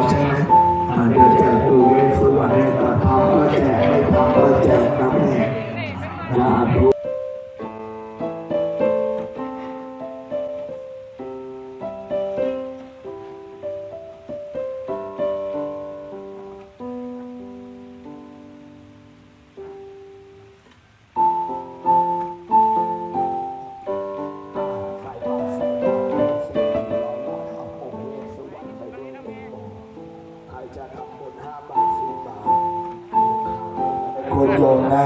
Lord. คุณโยมนะ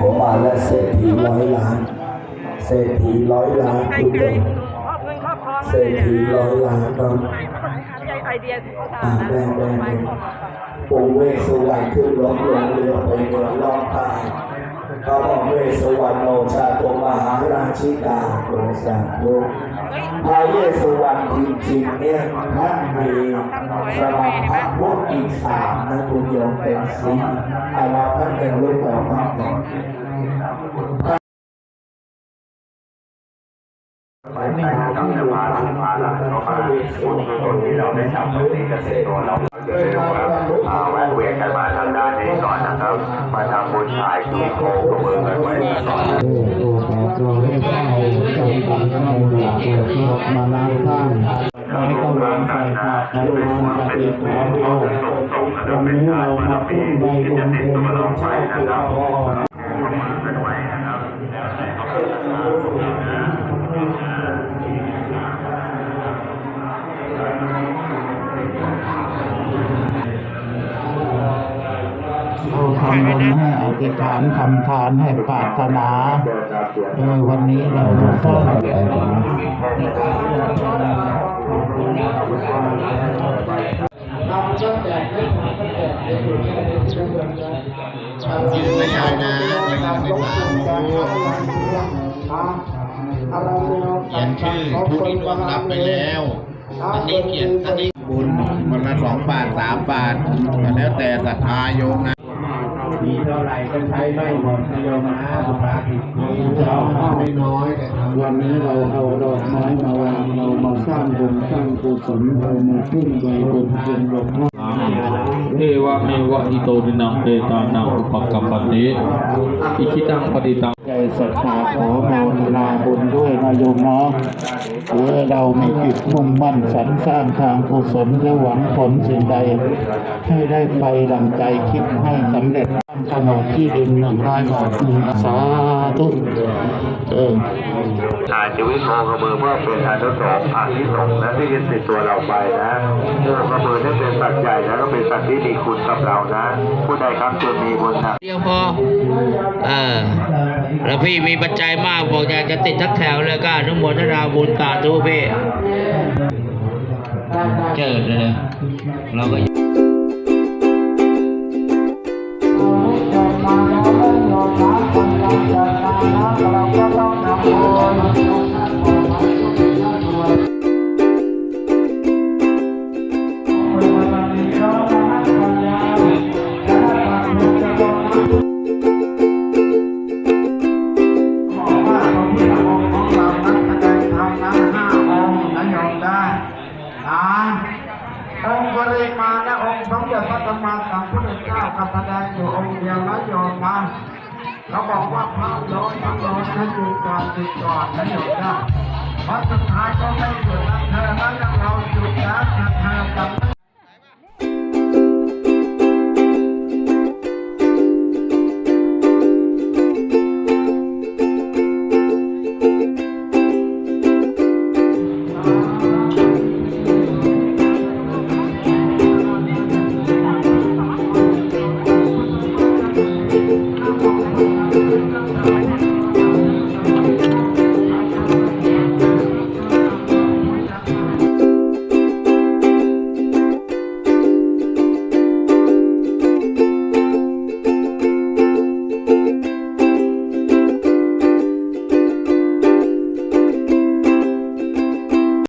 ผมมาแล้วเศรษฐีร้อยล้าน เศรษฐีร้อยล้านคุณโยมเศรษฐีร้อยล้านครับไอเดียที่เขาทำนะแม่แม่แม่ปู่เวสวรรณขึ้นรถลงเรือไปเมืองล่องใต้เขาบอกเวสวรรณโนชาโตมหาราชิกาโปรดสัตว์ลูก พระเยซูวันจริงๆเนี่ยท่านมีสมาพระพุทธอีกสามนะคุณโยมเป็นสีแต่ว่าท่านเป็นรูปแบบมากกว่า ไปไปกับสภาลงมาแล้วก็มาคนที่เราได้ทำตรงนี้เกษตรกรเราจะได้รู้ว่าอ่าแวะเวียนกันมาทางด้านนี้ก่อนนะครับมาทำบุญถ่ายคลิปโคกระเบือกันไว้ก่อนตัวแปดตัวเลขเก้าจำปังเข้าหลักที่หกมานาสร้างไม่ต้องวางใส่ขาดนนอนจะติดแล้วเอาวันนี้เราพูดใบบุญเพ็ญเราชอบตัวเอา ทำบุญให้อธิษฐานทำทานให้ปรารถนาเออวันนี้เรามาสร้างอะไรนะยืนไม่ได้นะยืนไม่ได้เขียนชื่อผู้ที่ล่วงลับไปแล้วอันนี้เขียนอันนี้บุญวันละสองบาทสามบาทก็แล้วแต่ศรัทธาโยมนะ มีเท่าไหร่ก็ใช้ไม่หมดนะโยมนะสุภาษิตนี้เราเอาไม่น้อยวันนี้เราเอาดอกไม้มาวางเรามาสร้างบุญสร้างกุศลเรามาขึ้นใบบุญเป็นหลวงพ่อ เทวะเมวะอิโตดินังเปตานังอุปกัปปติอิคิตังปฏิตังใจศรัทธาขอโมทนาบุญด้วยนะโยมเนาะเพื่อเรามีจิตมุ่งมั่นสรรสร้างทางกุศลและหวังผลสิ่งใด ให้ได้ไปดังใจคิดให้สำเร็จขนมที่ดินหนึ่งร้อยบาทหนึ่งสาธุเออถ่ายชีวิตโคกระบือเพื่อเป็นอนุสงส์อานิสงส์นะที่ยึดติดตัวเราไปนะโคกระบือนี่เป็นสัตว์ใหญ่นะก็เป็นสัตว์ที่มีคุณกับเรานะผู้ใดครับจนมีบุญนะเดียวพอเออแล้วพี่มีปัจจัยมากบอกอยากจะติดทักแถวแล้วก็อนุโมทนาบุญตาทุพี่เจอเลยเราก็ องค์ปริมาณและองค์สมเด็จพระสัมมาสัมพุทธเจ้ากับแสดงอยู่องค์เดียวนะโยมนะเขาบอกว่าพระร้อนพระร้อนให้อยู่ก่อนติดก่อนนะโยมนะเพราะสุดท้ายก็ไม่หยุดนะเธอแล้วยังเราหยุดนะเธอเธอจำ